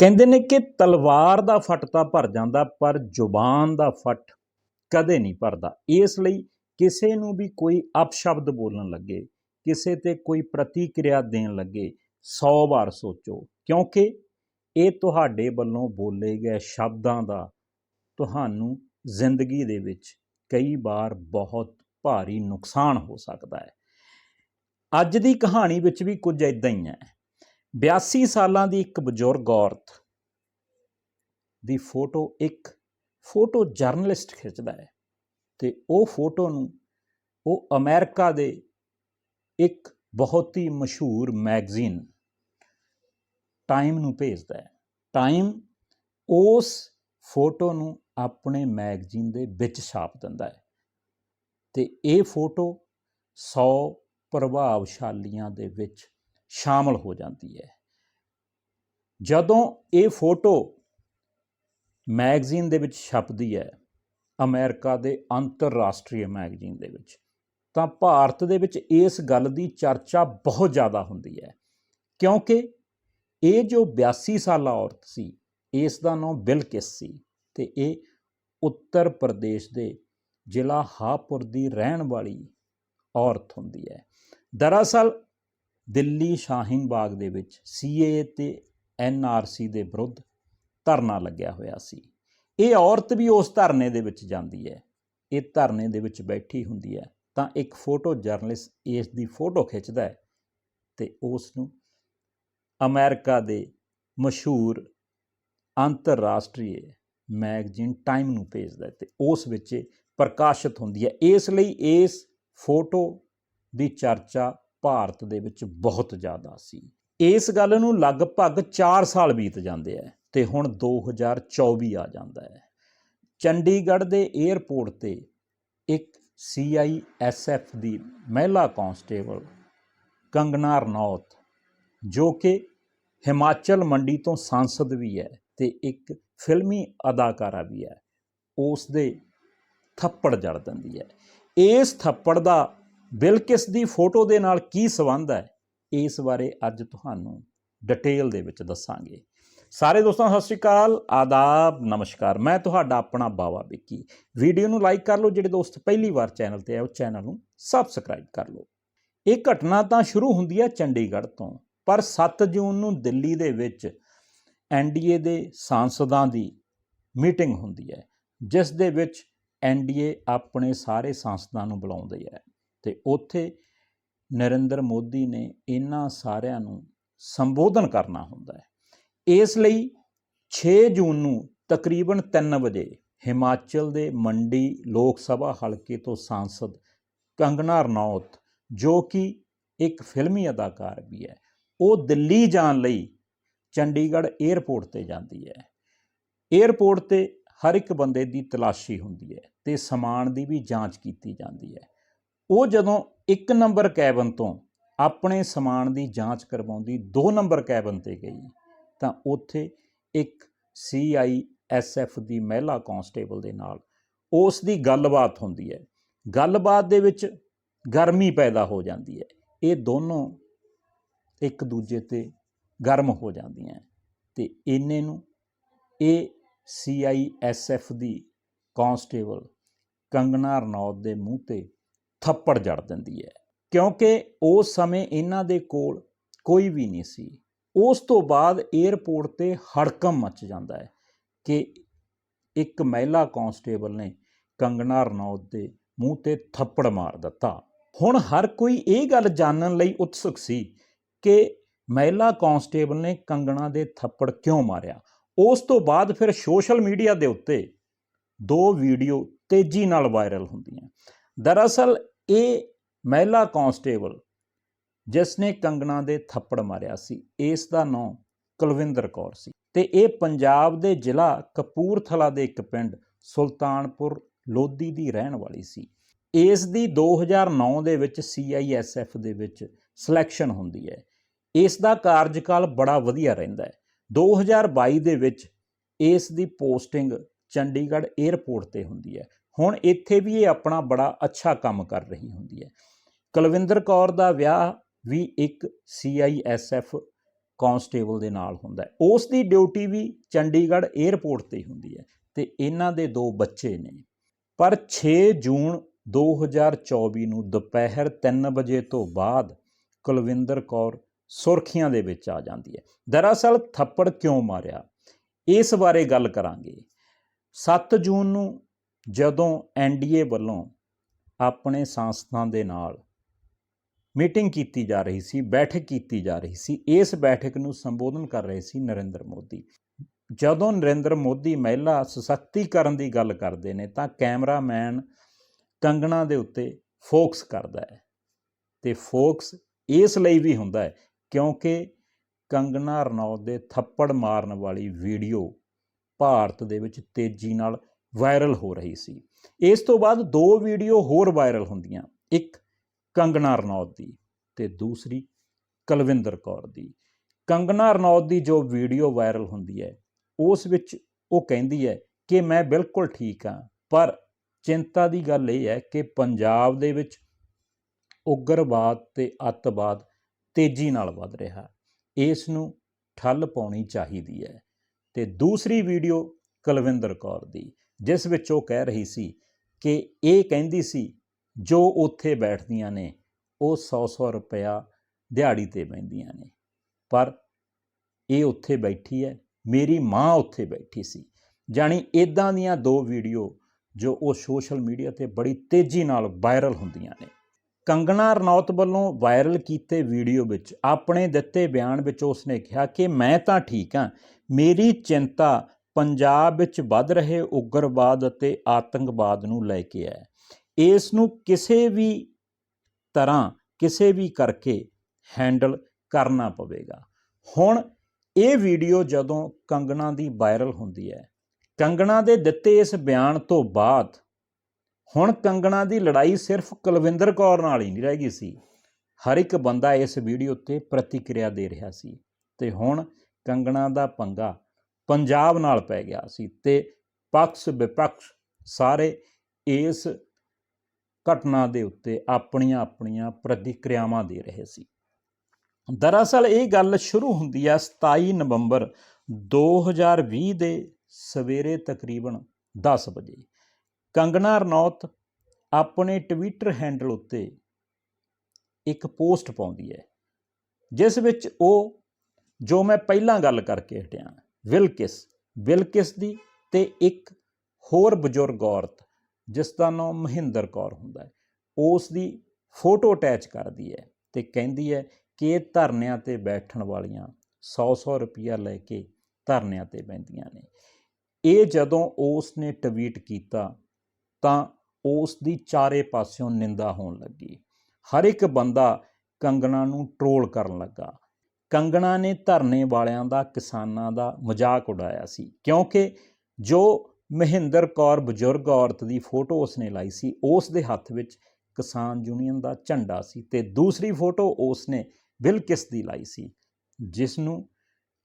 ਕਹਿੰਦੇ ਨੇ ਕਿ ਤਲਵਾਰ ਦਾ ਫੱਟ ਤਾਂ ਭਰ ਜਾਂਦਾ, ਪਰ ਜ਼ੁਬਾਨ ਦਾ ਫੱਟ ਕਦੇ ਨਹੀਂ ਭਰਦਾ। ਇਸ ਲਈ ਕਿਸੇ ਨੂੰ ਵੀ ਕੋਈ ਅਪਸ਼ਬਦ ਬੋਲਣ ਲੱਗੇ, ਕਿਸੇ ਤੇ ਕੋਈ ਪ੍ਰਤੀਕਿਰਿਆ ਦੇਣ ਲੱਗੇ 100 ਵਾਰ ਸੋਚੋ, ਕਿਉਂਕਿ ਇਹ ਤੁਹਾਡੇ ਵੱਲੋਂ ਬੋਲੇ ਗਏ ਸ਼ਬਦਾਂ ਦਾ ਤੁਹਾਨੂੰ ਜ਼ਿੰਦਗੀ ਦੇ ਵਿੱਚ ਕਈ ਵਾਰ ਬਹੁਤ ਭਾਰੀ ਨੁਕਸਾਨ ਹੋ ਸਕਦਾ ਹੈ। ਅੱਜ ਦੀ ਕਹਾਣੀ ਵਿੱਚ ਵੀ ਕੁਝ ਇਦਾਂ ਹੀ ਹੈ। 82 ਸਾਲਾਂ ਦੀ ਇੱਕ ਬਜ਼ੁਰਗ ਔਰਤ ਦੀ ਫੋਟੋ ਇੱਕ ਫੋਟੋ ਜਰਨਲਿਸਟ ਖਿੱਚਦਾ ਹੈ ਤੇ ਉਹ ਫੋਟੋ ਨੂੰ ਉਹ ਅਮਰੀਕਾ ਦੇ ਇੱਕ ਬਹੁਤ ਹੀ ਮਸ਼ਹੂਰ ਮੈਗਜ਼ੀਨ ਟਾਈਮ ਨੂੰ ਭੇਜਦਾ ਹੈ। ਟਾਈਮ ਉਸ ਫੋਟੋ ਨੂੰ ਆਪਣੇ ਮੈਗਜ਼ੀਨ ਦੇ ਵਿੱਚ ਛਾਪ ਦਿੰਦਾ ਹੈ ਤੇ ਇਹ ਫੋਟੋ 100 ਪ੍ਰਭਾਵਸ਼ਾਲੀਆਂ ਦੇ ਵਿੱਚ ਸ਼ਾਮਲ ਹੋ ਜਾਂਦੀ ਹੈ। ਜਦੋਂ ਇਹ ਫੋਟੋ ਮੈਗਜ਼ੀਨ ਦੇ ਵਿੱਚ ਛਪਦੀ ਹੈ, ਅਮਰੀਕਾ ਦੇ ਅੰਤਰਰਾਸ਼ਟਰੀ ਮੈਗਜ਼ੀਨ ਦੇ ਵਿੱਚ, ਤਾਂ ਭਾਰਤ ਦੇ ਵਿੱਚ ਇਸ ਗੱਲ ਦੀ ਚਰਚਾ ਬਹੁਤ ਜ਼ਿਆਦਾ ਹੁੰਦੀ ਹੈ। ਕਿਉਂਕਿ ਇਹ ਜੋ 82 ਸਾਲਾ ਔਰਤ ਸੀ, ਇਸ ਦਾ ਨਾਮ ਬਿਲਕਿਸ ਸੀ ਤੇ ਇਹ ਉੱਤਰ ਪ੍ਰਦੇਸ਼ ਦੇ ਜ਼ਿਲ੍ਹਾ ਹਾਪੁਰ ਦੀ ਰਹਿਣ ਵਾਲੀ ਔਰਤ ਹੁੰਦੀ ਹੈ। ਦਰਅਸਲ ਦਿੱਲੀ ਸ਼ਾਹੀਨ ਬਾਗ ਦੇ ਵਿੱਚ ਸੀਏ ਤੇ ਐਨਆਰਸੀ ਦੇ ਵਿਰੁੱਧ ਧਰਨਾ ਲੱਗਿਆ ਹੋਇਆ ਸੀ। ਇਹ ਔਰਤ ਵੀ ਉਸ ਧਰਨੇ ਦੇ ਵਿੱਚ ਜਾਂਦੀ ਹੈ। ਇਹ ਧਰਨੇ ਦੇ ਵਿੱਚ ਬੈਠੀ ਹੁੰਦੀ ਹੈ ਤਾਂ ਇੱਕ ਫੋਟੋ ਜਰਨਲਿਸਟ ਇਸ ਦੀ ਫੋਟੋ ਖਿੱਚਦਾ ਹੈ ਤੇ ਉਸ ਨੂੰ ਅਮਰੀਕਾ ਦੇ ਮਸ਼ਹੂਰ ਅੰਤਰਰਾਸ਼ਟਰੀ ਮੈਗਜ਼ੀਨ ਟਾਈਮ ਨੂੰ ਭੇਜਦਾ ਹੈ ਤੇ ਉਸ ਵਿੱਚ ਪ੍ਰਕਾਸ਼ਿਤ ਹੁੰਦੀ ਹੈ। ਇਸ ਲਈ ਇਸ ਫੋਟੋ ਦੀ ਚਰਚਾ ਭਾਰਤ ਦੇ ਵਿੱਚ ਬਹੁਤ ਜ਼ਿਆਦਾ ਸੀ। ਇਸ ਗੱਲ ਨੂੰ ਲਗਭਗ 4 ਸਾਲ ਬੀਤ ਜਾਂਦੇ ਆ ਤੇ ਹੁਣ 2024 ਆ ਜਾਂਦਾ ਹੈ ਚੰਡੀਗੜ੍ਹ ਦੇ 에ਅਰਪੋਰਟ ਤੇ ਇੱਕ ਸੀਆਈਐਸਐਫ ਦੀ ਮਹਿਲਾ ਕਾਂਸਟੇਬਲ ਕੰਗਨਾ ਰਣੌਤ ਜੋ ਕਿ ਹਿਮਾਚਲ ਮੰਡੀ ਤੋਂ ਸੰਸਦ ਵੀ ਹੈ ਤੇ ਇੱਕ ਫਿਲਮੀ ਅਦਾਕਾਰਾ ਵੀ ਹੈ ਉਸ ਦੇ ਥੱਪੜ ਜੜ ਦਿੰਦੀ ਹੈ ਇਸ ਥੱਪੜ ਦਾ ਬਿਲਕਿਸ ਦੀ ਫੋਟੋ ਦੇ ਨਾਲ ਕੀ ਸੰਬੰਧ ਹੈ? ਇਸ ਬਾਰੇ ਅੱਜ ਤੁਹਾਨੂੰ ਡਿਟੇਲ ਦੇ ਵਿੱਚ ਦੱਸਾਂਗੇ। ਸਾਰੇ ਦੋਸਤਾਂ, ਸਤਿ ਸ਼੍ਰੀ ਅਕਾਲ, ਆਦਾਬ, ਨਮਸਕਾਰ। ਮੈਂ ਤੁਹਾਡਾ ਆਪਣਾ ਬਾਵਾ ਵਿੱਕੀ। ਵੀਡੀਓ ਨੂੰ ਲਾਈਕ ਕਰ ਲਓ, ਜਿਹੜੇ ਦੋਸਤ ਪਹਿਲੀ ਵਾਰ ਚੈਨਲ ਤੇ ਆਏ, ਉਹ ਚੈਨਲ ਨੂੰ ਸਬਸਕ੍ਰਾਈਬ ਕਰ ਲਓ। ਇਹ ਘਟਨਾ ਤਾਂ ਸ਼ੁਰੂ ਹੁੰਦੀ ਹੈ ਚੰਡੀਗੜ੍ਹ ਤੋਂ, ਪਰ 7 ਜੂਨ ਨੂੰ ਦਿੱਲੀ ਦੇ ਵਿੱਚ ਐਨਡੀਏ ਦੇ ਸਾਂਸਦਾਂ ਦੀ ਮੀਟਿੰਗ ਹੁੰਦੀ ਹੈ, ਜਿਸ ਦੇ ਵਿੱਚ ਐਨਡੀਏ ਆਪਣੇ ਸਾਰੇ ਸਾਂਸਦਾਂ ਨੂੰ ਬੁਲਾਉਂਦੇ ਹੈ ਤੇ ਉੱਥੇ ਨਰਿੰਦਰ ਮੋਦੀ ਨੇ ਇਹਨਾਂ ਸਾਰਿਆਂ ਨੂੰ ਸੰਬੋਧਨ ਕਰਨਾ ਹੁੰਦਾ ਹੈ। ਇਸ ਲਈ 6 ਜੂਨ ਨੂੰ ਤਕਰੀਬਨ 3 ਵਜੇ ਹਿਮਾਚਲ ਦੇ ਮੰਡੀ ਲੋਕ ਸਭਾ ਹਲਕੇ ਤੋਂ ਸਾਂਸਦ ਕੰਗਨਾ ਰਣੌਤ, ਜੋ ਕਿ ਇੱਕ ਫਿਲਮੀ ਅਦਾਕਾਰ ਵੀ ਹੈ, ਉਹ ਦਿੱਲੀ ਜਾਣ ਲਈ ਚੰਡੀਗੜ੍ਹ 에ਅਰਪੋਰਟ ਤੇ ਜਾਂਦੀ ਹੈ। 에ਅਰਪੋਰਟ ਤੇ ਹਰ ਇੱਕ ਬੰਦੇ ਦੀ ਤਲਾਸ਼ੀ ਹੁੰਦੀ ਹੈ ਤੇ ਸਮਾਨ ਦੀ ਵੀ ਜਾਂਚ ਕੀਤੀ ਜਾਂਦੀ ਹੈ। ਉਹ ਜਦੋਂ ਇੱਕ ਨੰਬਰ ਕੈਬਨ ਤੋਂ ਆਪਣੇ ਸਮਾਨ ਦੀ ਜਾਂਚ ਕਰਵਾਉਂਦੀ, ਦੋ ਨੰਬਰ ਕੈਬਨ ਤੇ ਗਈ, ਤਾਂ ਉੱਥੇ ਇੱਕ ਸੀਆਈਐਸਐਫ ਦੀ ਮਹਿਲਾ ਕਾਂਸਟੇਬਲ ਦੇ ਨਾਲ ਉਸ ਦੀ ਗੱਲਬਾਤ ਹੁੰਦੀ ਹੈ। ਗੱਲਬਾਤ ਦੇ ਵਿੱਚ ਗਰਮੀ ਪੈਦਾ ਹੋ ਜਾਂਦੀ ਹੈ। ਇਹ ਦੋਨੋਂ ਇੱਕ ਦੂਜੇ ਤੇ ਗਰਮ ਹੋ ਜਾਂਦੀਆਂ ਤੇ ਇਹਨੇ ਨੂੰ ਇਹ ਸੀਆਈਐਸਐਫ ਦੀ ਕਾਂਸਟੇਬਲ ਕੰਗਨਾ ਰਣੌਤ ਦੇ ਮੂੰਹ ਤੇ ਥੱਪੜ ਜੜ ਦਿੰਦੀ ਹੈ। ਕਿਉਂਕਿ ਉਸ ਸਮੇਂ ਇਹਨਾਂ ਦੇ ਕੋਲ ਕੋਈ ਵੀ ਨਹੀਂ ਸੀ। ਉਸ ਤੋਂ ਬਾਅਦ 에ਅਰਪੋਰਟ ਤੇ ਹੜਕਮ ਮਚ ਜਾਂਦਾ ਹੈ ਕਿ ਇੱਕ ਮਹਿਲਾ ਕਾਂਸਟੇਬਲ ਨੇ ਕੰਗਣਾ ਰਣੌਤ ਦੇ ਮੂੰਹ ਤੇ ਥੱਪੜ ਮਾਰ ਦਿੱਤਾ। ਹੁਣ ਹਰ ਕੋਈ ਇਹ ਗੱਲ ਜਾਣਨ ਲਈ ਉਤਸੁਕ ਸੀ ਕਿ ਮਹਿਲਾ ਕਾਂਸਟੇਬਲ ਨੇ ਕੰਗਣਾ ਦੇ ਥੱਪੜ ਕਿਉਂ ਮਾਰਿਆ। ਉਸ ਤੋਂ ਬਾਅਦ ਫਿਰ ਸੋਸ਼ਲ ਮੀਡੀਆ ਦੇ ਉੱਤੇ ਦੋ ਵੀਡੀਓ ਤੇਜ਼ੀ ਨਾਲ ਵਾਇਰਲ ਹੁੰਦੀਆਂ। ਦਰਅਸਲ ਇਹ ਮਹਿਲਾ ਕਾਂਸਟੇਬਲ ਜਿਸ ਨੇ ਕੰਗਣਾ ਦੇ ਥੱਪੜ ਮਾਰਿਆ ਸੀ, ਇਸ ਦਾ ਨਾਮ ਕੁਲਵਿੰਦਰ ਕੌਰ ਸੀ ਤੇ ਇਹ ਪੰਜਾਬ ਦੇ ਜ਼ਿਲ੍ਹਾ ਕਪੂਰਥਲਾ ਦੇ ਇੱਕ ਪਿੰਡ ਸੁਲਤਾਨਪੁਰ ਲੋਧੀ ਦੀ ਰਹਿਣ ਵਾਲੀ ਸੀ। ਇਸ ਦੀ 2009 ਦੇ ਵਿੱਚ ਸੀਆਈਐਸਐਫ ਦੇ ਵਿੱਚ ਸਿਲੈਕਸ਼ਨ ਹੁੰਦੀ ਹੈ। ਇਸ ਦਾ ਕਾਰਜਕਾਲ ਬੜਾ ਵਧੀਆ ਰਹਿੰਦਾ ਹੈ। 2022 ਦੇ ਵਿੱਚ ਇਸ ਦੀ ਪੋਸਟਿੰਗ ਚੰਡੀਗੜ੍ਹ 에ਅਰਪੋਰਟ ਤੇ ਹੁੰਦੀ ਹੈ। ਹੁਣ ਇੱਥੇ ਵੀ ਇਹ ਆਪਣਾ ਬੜਾ ਅੱਛਾ ਕੰਮ ਕਰ ਰਹੀ ਹੁੰਦੀ ਹੈ। ਕੁਲਵਿੰਦਰ ਕੌਰ ਦਾ ਵਿਆਹ ਵੀ ਇੱਕ ਸੀਆਈਐਸਐਫ ਕਾਂਸਟੇਬਲ ਦੇ ਨਾਲ ਹੁੰਦਾ ਹੈ। ਉਸ ਦੀ ਡਿਊਟੀ ਵੀ ਚੰਡੀਗੜ੍ਹ 에ਅਰਪੋਰਟ ਤੇ ਹੁੰਦੀ ਹੈ ਤੇ ਇਹਨਾਂ ਦੇ ਦੋ ਬੱਚੇ ਨੇ। ਪਰ 6 ਜੂਨ 2024 ਨੂੰ ਦੁਪਹਿਰ 3 ਵਜੇ ਤੋਂ ਬਾਅਦ ਕੁਲਵਿੰਦਰ ਕੌਰ ਸੁਰਖੀਆਂ ਦੇ ਵਿੱਚ ਆ ਜਾਂਦੀ ਹੈ। ਦਰਅਸਲ ਥੱਪੜ ਕਿਉਂ ਮਾਰਿਆ? ਇਸ ਬਾਰੇ ਗੱਲ ਕਰਾਂਗੇ। 7 ਜੂਨ ਨੂੰ ਜਦੋਂ ਐਨਡੀਏ ਵੱਲੋਂ ਆਪਣੇ ਸੰਸਥਾਂ ਦੇ ਨਾਲ ਮੀਟਿੰਗ ਕੀਤੀ ਜਾ ਰਹੀ ਸੀ, ਬੈਠਕ ਕੀਤੀ ਜਾ ਰਹੀ ਸੀ, ਇਸ ਬੈਠਕ ਨੂੰ ਸੰਬੋਧਨ ਕਰ ਰਹੇ ਸੀ ਨਰਿੰਦਰ ਮੋਦੀ। ਜਦੋਂ ਨਰਿੰਦਰ ਮੋਦੀ ਮਹਿਲਾ ਸਸ਼ਕਤੀਕਰਨ ਦੀ ਗੱਲ ਕਰਦੇ ਨੇ ਤਾਂ ਕੈਮਰਾਮੈਨ ਕੰਗਣਾ ਦੇ ਉੱਤੇ ਫੋਕਸ ਕਰਦਾ ਹੈ ਤੇ ਫੋਕਸ ਇਸ ਲਈ ਵੀ ਹੁੰਦਾ ਹੈ ਕਿਉਂਕਿ ਕੰਗਣਾ ਰਣੌਤ ਦੇ ਥੱਪੜ ਮਾਰਨ ਵਾਲੀ ਵੀਡੀਓ ਭਾਰਤ ਦੇ ਵਿੱਚ ਤੇਜ਼ੀ ਨਾਲ ਵਾਇਰਲ ਹੋ ਰਹੀ ਸੀ। ਇਸ ਤੋਂ ਬਾਅਦ ਦੋ ਵੀਡੀਓ ਹੋਰ ਵਾਇਰਲ ਹੁੰਦੀਆਂ, ਇੱਕ ਕੰਗਣਾ ਰਣੌਤ ਦੀ ਤੇ ਦੂਸਰੀ ਕੁਲਵਿੰਦਰ ਕੌਰ ਦੀ। ਕੰਗਣਾ ਰਣੌਤ ਦੀ ਜੋ ਵੀਡੀਓ ਵਾਇਰਲ ਹੁੰਦੀ ਹੈ, ਉਸ ਵਿੱਚ ਉਹ ਕਹਿੰਦੀ ਹੈ ਕਿ ਮੈਂ ਬਿਲਕੁਲ ਠੀਕ ਹਾਂ, ਪਰ ਚਿੰਤਾ ਦੀ ਗੱਲ ਇਹ ਹੈ ਕਿ ਪੰਜਾਬ ਦੇ ਵਿੱਚ ਉਗਰਵਾਦ ਤੇ ਅੱਤਵਾਦ ਤੇਜ਼ੀ ਨਾਲ ਵੱਧ ਰਿਹਾ। ਇਸ ਨੂੰ ਠੱਲ ਪਾਉਣੀ ਚਾਹੀਦੀ ਹੈ। ਤੇ ਦੂਸਰੀ ਵੀਡੀਓ ਕੁਲਵਿੰਦਰ ਕੌਰ ਦੀ। ਜਿਸ ਵਿੱਚ ਉਹ ਕਹਿ ਰਹੀ ਸੀ ਕਿ ਇਹ ਕਹਿੰਦੀ ਸੀ, ਜੋ ਉੱਥੇ ਬੈਠਦੀਆਂ ਨੇ, ਉਹ 100-100 ਰੁਪਇਆ ਦਿਹਾੜੀ ਤੇ ਬੈਂਦੀਆਂ ਨੇ। ਪਰ ਇਹ ਉੱਥੇ ਬੈਠੀ ਹੈ, ਮੇਰੀ ਮਾਂ ਉੱਥੇ ਬੈਠੀ ਸੀ। ਜਾਣੀ ਇਦਾਂ ਦੀਆਂ ਦੋ ਵੀਡੀਓ ਜੋ ਉਹ ਸੋਸ਼ਲ ਮੀਡੀਆ ਤੇ ਬੜੀ ਤੇਜ਼ੀ ਨਾਲ ਵਾਇਰਲ ਹੁੰਦੀਆਂ ਨੇ। ਕੰਗਣਾ ਰਣੌਤ ਵੱਲੋਂ ਵਾਇਰਲ ਕੀਤੇ ਵੀਡੀਓ ਵਿੱਚ, ਆਪਣੇ ਦਿੱਤੇ ਬਿਆਨ ਵਿੱਚ ਉਸਨੇ ਕਿਹਾ ਕਿ ਮੈਂ ਤਾਂ ਠੀਕ ਹਾਂ, ਮੇਰੀ ਚਿੰਤਾ ਪੰਜਾਬ ਵਿੱਚ ਵੱਧ ਰਹੇ ਉਗਰਵਾਦ ਅਤੇ ਆਤੰਕਵਾਦ ਨੂੰ ਲੈ ਕੇ ਹੈ। ਇਸ ਨੂੰ ਕਿਸੇ ਵੀ ਤਰ੍ਹਾਂ, ਕਿਸੇ ਵੀ ਕਰਕੇ ਹੈਂਡਲ ਕਰਨਾ ਪਵੇਗਾ। ਹੁਣ ਇਹ ਵੀਡੀਓ ਜਦੋਂ ਕੰਗਣਾ ਦੀ ਵਾਇਰਲ ਹੁੰਦੀ ਹੈ, ਕੰਗਣਾ ਦੇ ਦਿੱਤੇ ਇਸ ਬਿਆਨ ਤੋਂ ਬਾਅਦ ਹੁਣ ਕੰਗਣਾ ਦੀ ਲੜਾਈ ਸਿਰਫ ਕੁਲਵਿੰਦਰ ਕੌਰ ਨਾਲ ਹੀ ਨਹੀਂ ਰਹਿ ਗਈ ਸੀ। ਹਰ ਇੱਕ ਬੰਦਾ ਇਸ ਵੀਡੀਓ ਤੇ ਪ੍ਰਤੀਕਿਰਿਆ ਦੇ ਰਿਹਾ ਸੀ। ਤੇ ਹੁਣ ਕੰਗਣਾ ਦਾ ਪੰਗਾ ਪੰਜਾਬ ਨਾਲ ਪੈ ਗਿਆ ਸੀ ਤੇ ਪਕਸ਼ ਵਿਪਕਸ਼ ਸਾਰੇ ਇਸ ਘਟਨਾ ਦੇ ਉੱਤੇ ਆਪਣੀਆਂ ਆਪਣੀਆਂ ਪ੍ਰਤੀਕਿਰਿਆਵਾਂ ਦੇ ਰਹੇ ਸੀ। ਦਰਅਸਲ ਇਹ ਗੱਲ ਸ਼ੁਰੂ ਹੁੰਦੀ ਹੈ 27 ਨਵੰਬਰ 2020 ਦੇ ਸਵੇਰੇ ਤਕਰੀਬਨ 10 ਵਜੇ। ਕੰਗਣਾ ਰਣੌਤ ਆਪਣੇ ਟਵਿੱਟਰ ਹੈਂਡਲ ਉੱਤੇ ਇੱਕ ਪੋਸਟ ਪਾਉਂਦੀ ਹੈ, ਜਿਸ ਵਿੱਚ ਉਹ, ਜੋ ਮੈਂ ਪਹਿਲਾਂ ਗੱਲ ਕਰਕੇ ਹਟਿਆ ਵਿਲਕਿਸ ਵਿਲਕਿਸ ਦੀ ਤੇ ਇੱਕ ਹੋਰ ਬਜ਼ੁਰਗ ਔਰਤ, ਜਿਸ ਦਾ ਨਾਮ ਮਹਿੰਦਰ ਕੌਰ ਹੁੰਦਾ ਹੈ, ਉਸ ਦੀ ਫੋਟੋ ਅਟੈਚ ਕਰਦੀ ਹੈ ਤੇ ਕਹਿੰਦੀ ਹੈ ਕਿ ਇਹ ਧਰਨਿਆਂ ਤੇ ਬੈਠਣ ਵਾਲੀਆਂ 100-100 ਰੁਪਇਆ ਲੈ ਕੇ ਧਰਨਿਆਂ ਤੇ ਬੈੰਦੀਆਂ ਨੇ। ਇਹ ਜਦੋਂ ਉਸ ਨੇ ਟਵੀਟ ਕੀਤਾ ਤਾਂ ਉਸ ਦੀ ਚਾਰੇ ਪਾਸਿਓਂ ਨਿੰਦਾ ਹੋਣ ਲੱਗੀ। ਹਰ ਇੱਕ ਬੰਦਾ ਕੰਗਣਾ ਨੂੰ ਟਰੋਲ ਕਰਨ ਲੱਗਾ। ਕੰਗਣਾ ਨੇ ਧਰਨੇ ਵਾਲਿਆਂ ਦਾ, ਕਿਸਾਨਾਂ ਦਾ ਮਜ਼ਾਕ ਉਡਾਇਆ ਸੀ। ਕਿਉਂਕਿ ਜੋ ਮਹਿੰਦਰ ਕੌਰ ਬਜ਼ੁਰਗ ਔਰਤ ਦੀ ਫੋਟੋ ਉਸਨੇ ਲਾਈ ਸੀ, ਉਸ ਦੇ ਹੱਥ ਵਿੱਚ ਕਿਸਾਨ ਯੂਨੀਅਨ ਦਾ ਝੰਡਾ ਸੀ ਤੇ ਦੂਸਰੀ ਫੋਟੋ ਉਸਨੇ ਬਿਲਕਿਸ ਦੀ ਲਾਈ ਸੀ ਜਿਸ ਨੂੰ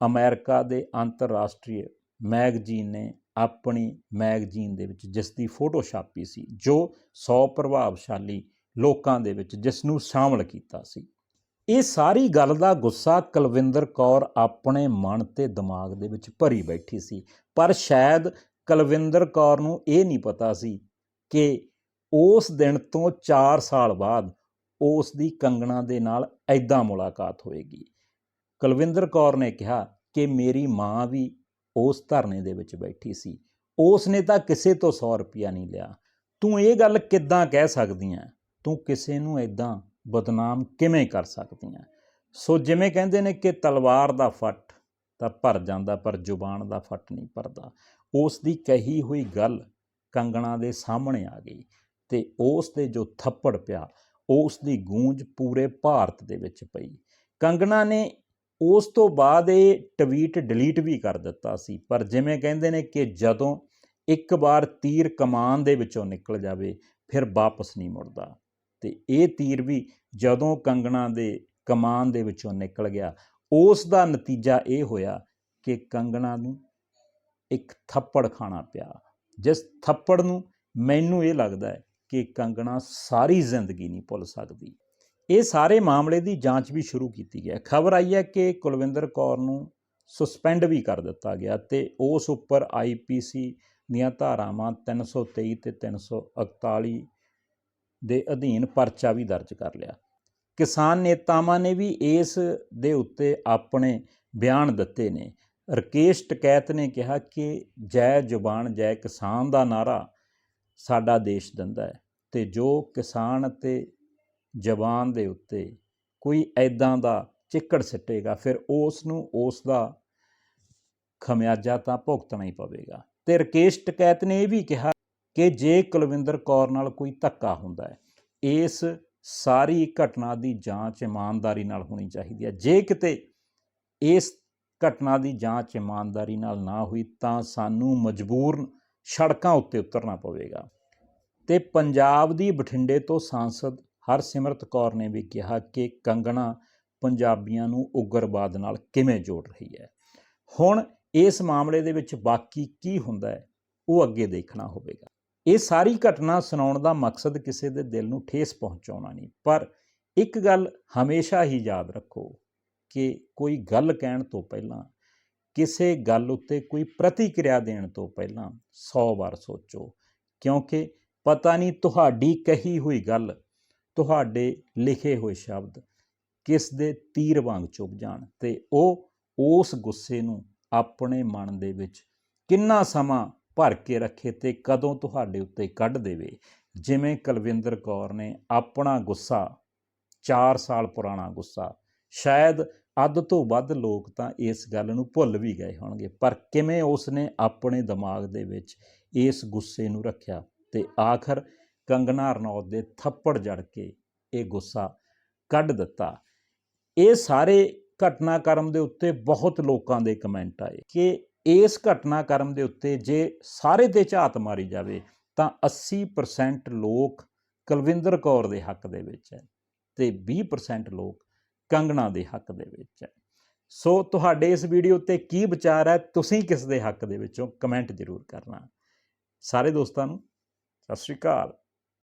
ਅਮਰੀਕਾ ਦੇ ਅੰਤਰਰਾਸ਼ਟਰੀ ਮੈਗਜ਼ੀਨ ਨੇ ਆਪਣੀ ਮੈਗਜ਼ੀਨ ਦੇ ਵਿੱਚ ਜਿਸ ਦੀ ਫੋਟੋ ਛਾਪੀ ਸੀ, ਜੋ 100 ਪ੍ਰਭਾਵਸ਼ਾਲੀ ਲੋਕਾਂ ਦੇ ਵਿੱਚ ਜਿਸ ਨੂੰ ਸ਼ਾਮਲ ਕੀਤਾ ਸੀ। ਇਹ ਸਾਰੀ ਗੱਲ ਦਾ ਗੁੱਸਾ ਕੁਲਵਿੰਦਰ ਕੌਰ ਆਪਣੇ ਮਨ ਤੇ ਦਿਮਾਗ ਦੇ ਵਿੱਚ ਭਰੀ ਬੈਠੀ ਸੀ। ਪਰ ਸ਼ਾਇਦ ਕੁਲਵਿੰਦਰ ਕੌਰ ਨੂੰ ਇਹ ਨਹੀਂ ਪਤਾ ਸੀ ਕਿ ਉਸ ਦਿਨ ਤੋਂ 4 ਸਾਲ ਬਾਅਦ ਉਸ ਦੀ ਕੰਗਣਾ ਦੇ ਨਾਲ ਐਦਾਂ ਮੁਲਾਕਾਤ ਹੋਏਗੀ। ਕੁਲਵਿੰਦਰ ਕੌਰ ਨੇ ਕਿਹਾ ਕਿ ਮੇਰੀ ਮਾਂ ਵੀ ਉਸ ਧਰਨੇ ਦੇ ਵਿੱਚ ਬੈਠੀ ਸੀ। ਉਸ ਨੇ ਤਾਂ ਕਿਸੇ ਤੋਂ 100 ਰੁਪਿਆ ਨਹੀਂ ਲਿਆ। ਤੂੰ ਇਹ ਗੱਲ ਕਿੱਦਾਂ ਕਹਿ ਸਕਦੀ ਹੈ ਤੂੰ ਕਿਸੇ ਨੂੰ ਐਦਾਂ ਬਦਨਾਮ ਕਿਵੇਂ ਕਰ ਸਕਦੀਆਂ? ਸੋ ਜਿਵੇਂ ਕਹਿੰਦੇ ਨੇ ਕਿ ਤਲਵਾਰ ਦਾ ਫੱਟ ਤਾਂ ਭਰ ਜਾਂਦਾ, ਪਰ ਜ਼ੁਬਾਨ ਦਾ ਫੱਟ ਨਹੀਂ ਭਰਦਾ। ਉਸ ਦੀ ਕਹੀ ਹੋਈ ਗੱਲ ਕੰਗਣਾ ਦੇ ਸਾਹਮਣੇ ਆ ਗਈ ਤੇ ਉਸ ਤੇ ਜੋ ਥੱਪੜ ਪਿਆ ਉਸ ਦੀ ਗੂੰਜ ਪੂਰੇ ਭਾਰਤ ਦੇ ਵਿੱਚ ਪਈ। ਕੰਗਣਾ ਨੇ ਉਸ ਤੋਂ ਬਾਅਦ ਇਹ ਟਵੀਟ ਡਿਲੀਟ ਵੀ ਕਰ ਦਿੱਤਾ ਸੀ, ਪਰ ਜਿਵੇਂ ਕਹਿੰਦੇ ਨੇ ਕਿ ਜਦੋਂ ਇੱਕ ਵਾਰ ਤੀਰ ਕਮਾਨ ਦੇ ਵਿੱਚੋਂ ਨਿਕਲ ਜਾਵੇ, ਫਿਰ ਵਾਪਸ ਨਹੀਂ ਮੁੜਦਾ। ਤੇ ਇਹ ਤੀਰ ਵੀ ਜਦੋਂ ਕੰਗਣਾ ਦੇ ਕਮਾਨ ਦੇ ਵਿੱਚੋਂ ਨਿਕਲ ਗਿਆ, ਉਸ ਦਾ ਨਤੀਜਾ ਇਹ ਹੋਇਆ ਕਿ ਕੰਗਣਾ ਨੂੰ ਇੱਕ ਥੱਪੜ ਖਾਣਾ ਪਿਆ। ਜਿਸ ਥੱਪੜ ਨੂੰ ਮੈਨੂੰ ਇਹ ਲੱਗਦਾ ਹੈ ਕਿ ਕੰਗਣਾ ਸਾਰੀ ਜ਼ਿੰਦਗੀ ਨਹੀਂ ਭੁੱਲ ਸਕਦੀ। ਇਹ ਸਾਰੇ ਮਾਮਲੇ ਦੀ ਜਾਂਚ ਵੀ ਸ਼ੁਰੂ ਕੀਤੀ ਹੈ। ਖਬਰ ਆਈ ਹੈ ਕਿ ਕੁਲਵਿੰਦਰ ਕੌਰ ਨੂੰ ਸਸਪੈਂਡ ਵੀ ਕਰ ਦਿੱਤਾ ਗਿਆ ਤੇ ਉਸ ਉੱਪਰ ਆਈਪੀਸੀ ਦੀਆਂ ਧਾਰਾਵਾਂ 323 ਤੇ 341 ਦੇ ਅਧੀਨ ਪਰਚਾ ਵੀ ਦਰਜ ਕਰ ਲਿਆ। ਕਿਸਾਨ ਨੇਤਾਵਾਂ ਨੇ ਵੀ ਇਸ ਦੇ ਉੱਤੇ ਆਪਣੇ ਬਿਆਨ ਦਿੱਤੇ ਨੇ। ਰਕੇਸ਼ ਟਕੈਤ ਨੇ ਕਿਹਾ ਕਿ ਜੈ ਜ਼ੁਬਾਨ, ਜੈ ਕਿਸਾਨ ਦਾ ਨਾਰਾ ਸਾਡਾ ਦੇਸ਼ ਦਿੰਦਾ ਹੈ ਤੇ ਜੋ ਕਿਸਾਨ ਅਤੇ ਜ਼ਬਾਨ ਦੇ ਉੱਤੇ ਕੋਈ ਐਦਾਂ ਦਾ ਚਿੱਕੜ ਸਿੱਟੇਗਾ, ਫਿਰ ਉਸ ਨੂੰ ਉਸ ਦਾ ਖਮਿਆਜਾ ਤਾਂ ਭੁਗਤਣਾ ਹੀ ਪਵੇਗਾ। ਤੇ ਰਕੇਸ਼ ਟਕੈਤ ਨੇ ਇਹ ਵੀ ਕਿਹਾ ਕਿ ਜੇ ਕੁਲਵਿੰਦਰ ਕੌਰ ਨਾਲ ਕੋਈ ਧੱਕਾ ਹੁੰਦਾ ਹੈ, ਇਸ ਸਾਰੀ ਘਟਨਾ ਦੀ ਜਾਂਚ ਇਮਾਨਦਾਰੀ ਨਾਲ ਹੋਣੀ ਚਾਹੀਦੀ ਹੈ। ਜੇ ਕਿਤੇ ਇਸ ਘਟਨਾ ਦੀ ਜਾਂਚ ਇਮਾਨਦਾਰੀ ਨਾਲ ਨਾ ਹੋਈ, ਤਾਂ ਸਾਨੂੰ ਮਜਬੂਰਨ ਸੜਕਾਂ ਉੱਤੇ ਉਤਰਨਾ ਪਵੇਗਾ। ਤੇ ਪੰਜਾਬ ਦੀ ਬਠਿੰਡੇ ਤੋਂ ਸਾਂਸਦ ਹਰਸਿਮਰਤ ਕੌਰ ਨੇ ਵੀ ਕਿਹਾ ਕਿ ਕੰਗਣਾ ਪੰਜਾਬੀਆਂ ਨੂੰ ਉਗਰਵਾਦ ਨਾਲ ਕਿਵੇਂ ਜੋੜ ਰਹੀ ਹੈ। ਹੁਣ ਇਸ ਮਾਮਲੇ ਦੇ ਵਿੱਚ ਬਾਕੀ ਕੀ ਹੁੰਦਾ ਹੈ, ਉਹ ਅੱਗੇ ਦੇਖਣਾ ਹੋਵੇਗਾ। ਇਹ ਸਾਰੀ ਘਟਨਾ ਸੁਣਾਉਣ ਦਾ ਮਕਸਦ ਕਿਸੇ ਦੇ ਦਿਲ ਨੂੰ ਠੇਸ ਪਹੁੰਚਾਉਣਾ ਨਹੀਂ। ਪਰ ਇੱਕ ਗੱਲ ਹਮੇਸ਼ਾ ਹੀ ਯਾਦ ਰੱਖੋ ਕਿ ਕੋਈ ਗੱਲ ਕਹਿਣ ਤੋਂ ਪਹਿਲਾਂ, ਕਿਸੇ ਗੱਲ ਉੱਤੇ ਕੋਈ ਪ੍ਰਤੀਕਿਰਿਆ ਦੇਣ ਤੋਂ ਪਹਿਲਾਂ 100 ਵਾਰ ਸੋਚੋ, ਕਿਉਂਕਿ ਪਤਾ ਨਹੀਂ ਤੁਹਾਡੀ ਕਹੀ ਹੋਈ ਗੱਲ, ਤੁਹਾਡੇ ਲਿਖੇ ਹੋਏ ਸ਼ਬਦ ਕਿਸ ਦੇ ਤੀਰ ਵਾਂਗ ਚੁੱਭ ਜਾਣ ਤੇ ਉਹ ਉਸ ਗੁੱਸੇ ਨੂੰ ਆਪਣੇ ਮਨ ਦੇ ਵਿੱਚ ਕਿੰਨਾ ਸਮਾਂ ਭਰ ਕੇ ਰੱਖੇ ਤੇ ਕਦੋਂ ਤੁਹਾਡੇ ਉੱਤੇ ਕੱਢ ਦੇਵੇ। ਜਿਵੇਂ ਕੁਲਵਿੰਦਰ ਕੌਰ ਨੇ ਆਪਣਾ ਗੁੱਸਾ 4 ਸਾਲ ਪੁਰਾਣਾ ਗੁੱਸਾ, ਸ਼ਾਇਦ ਅੱਧ ਤੋਂ ਵੱਧ ਲੋਕ ਤਾਂ ਇਸ ਗੱਲ ਨੂੰ ਭੁੱਲ ਵੀ ਗਏ ਹੋਣਗੇ। ਪਰ ਕਿਵੇਂ ਉਸ ਨੇ ਆਪਣੇ ਦਿਮਾਗ ਦੇ ਵਿੱਚ ਇਸ ਗੁੱਸੇ ਨੂੰ ਰੱਖਿਆ ਤੇ ਆਖਰ ਕੰਗਨਾ ਰਣੌਤ ਦੇ ਥੱਪੜ ਜੜ ਕੇ ਇਹ ਗੁੱਸਾ ਕੱਢ ਦਿੱਤਾ। ਇਹ ਸਾਰੇ ਘਟਨਾਕ੍ਰਮ ਦੇ ਉੱਤੇ ਬਹੁਤ ਲੋਕਾਂ ਦੇ ਕਮੈਂਟ ਆਏ ਕਿ ਇਸ ਘਟਨਾਕ੍ਰਮ ਦੇ ਉੱਤੇ ਜੇ ਸਾਰੇ ਤੇ ਝਾਤ ਮਾਰੀ ਜਾਵੇ, ਤਾਂ 80% ਲੋਕ ਕੁਲਵਿੰਦਰ ਕੌਰ ਦੇ ਹੱਕ ਦੇ ਵਿੱਚ ਹੈ ਤੇ 20% ਲੋਕ ਕੰਗਣਾ ਦੇ ਹੱਕ ਦੇ ਵਿੱਚ ਹੈ। ਸੋ ਤੁਹਾਡੇ ਇਸ ਵੀਡੀਓ 'ਤੇ ਕੀ ਵਿਚਾਰ ਹੈ, ਤੁਸੀਂ ਕਿਸ ਦੇ ਹੱਕ ਦੇ ਵਿੱਚੋਂ ਕਮੈਂਟ ਜ਼ਰੂਰ ਕਰਨਾ। ਸਾਰੇ ਦੋਸਤਾਂ ਨੂੰ ਸਤਿ ਸ਼੍ਰੀ ਅਕਾਲ।